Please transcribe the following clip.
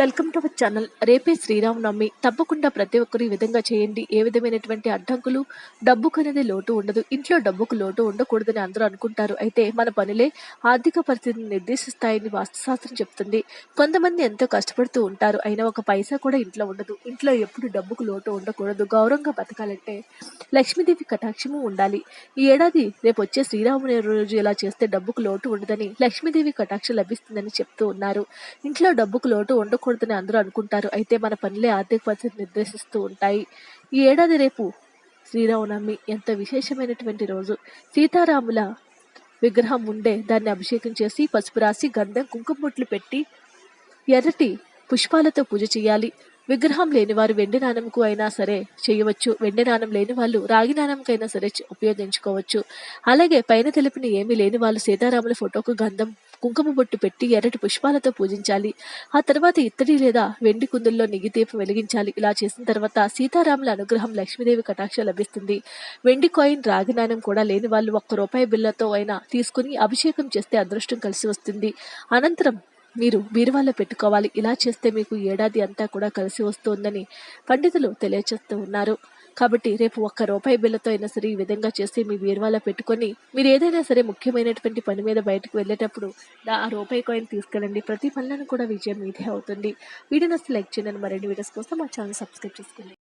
Welcome to our channel. రేపే శ్రీరామనవమి. తప్పకుండా ప్రతి ఒక్కరు ఈ విధంగా చేయండి. ఏ విధమైనటువంటి అడ్డంకులు డబ్బుకు అనేది లోటు ఉండదు. ఇంట్లో డబ్బుకు లోటు ఉండకూడదని అందరూ అనుకుంటారు. అయితే మన పనులే ఆర్థిక పరిస్థితిని నిర్దేశిస్తాయని వాస్తుశాస్త్రం చెప్తుంది. కొంతమంది ఎంతో కష్టపడుతూ ఉంటారు. అయినా ఒక పైసా కూడా ఇంట్లో ఉండదు. ఇంట్లో ఎప్పుడు డబ్బుకు లోటు ఉండకూడదు. గౌరవంగా బతకాలంటే లక్ష్మీదేవి కటాక్షము ఉండాలి. ఈ ఏడాది రేపు వచ్చే శ్రీరాముని రోజు ఇలా చేస్తే డబ్బుకు లోటు ఉండదని లక్ష్మీదేవి కటాక్షం లభిస్తుందని చెప్తూ ఉన్నారు. ఇంట్లో డబ్బుకు లోటు ఉండకూడదు. ఉండకూడదని అందరూ అనుకుంటారు. అయితే మన పనులే ఆర్థిక పరిస్థితి నిర్దేశిస్తూ ఉంటాయి. ఈ ఏడాది రేపు శ్రీరామనవమి. ఎంత విశేషమైనటువంటి రోజు. సీతారాముల విగ్రహం ఉండే దాన్ని అభిషేకం చేసి పసుపు రాసి గంధం కుంకుమ బొట్లు పెట్టి ఎర్రటి పుష్పాలతో పూజ చేయాలి. విగ్రహం లేని వారు వెండి నాణంకు అయినా సరే చేయవచ్చు. వెండి నాణం లేని వాళ్ళు రాగి నాణంకైనా సరే ఉపయోగించుకోవచ్చు. అలాగే పైన తెలిపిన ఏమీ లేని వాళ్ళు సీతారాముల ఫోటోకు గంధం కుంకుమ బొట్టు పెట్టి ఎర్రటి పుష్పాలతో పూజించాలి. ఆ తర్వాత ఇత్తడి లేదా వెండి కుందుల్లో నెయ్యి దీపం వెలిగించాలి. ఇలా చేసిన తర్వాత సీతారాముల అనుగ్రహం లక్ష్మీదేవి కటాక్ష లభిస్తుంది. వెండి కాయిన్ రాగినాణం కూడా లేని వాళ్ళు ఒక్క రూపాయి బిల్లతో అయినా తీసుకుని అభిషేకం చేస్తే అదృష్టం కలిసి వస్తుంది. అనంతరం మీరు బీరువాలో పెట్టుకోవాలి. ఇలా చేస్తే మీకు ఏడాది అంతా కూడా కలిసి వస్తుందని పండితులు తెలియచేస్తూ ఉన్నారు. కాబట్టి రేపు ఒక్క రూపాయి బిల్లతో అయినా సరే ఈ విధంగా చేసి మీ బీరువాలో పెట్టుకొని మీరు ఏదైనా సరే ముఖ్యమైనటువంటి పని మీద బయటకు వెళ్ళేటప్పుడు ఆ రూపాయి కాయిన్ తీసుకెళ్ళండి ప్రతి పనులను కూడా విజయం మీదే అవుతుంది. వీడియో నచ్చితే లైక్ చేయండి. మరిన్ని వీడియోస్ కోసం మా ఛానల్ సబ్స్క్రైబ్ చేసుకోండి.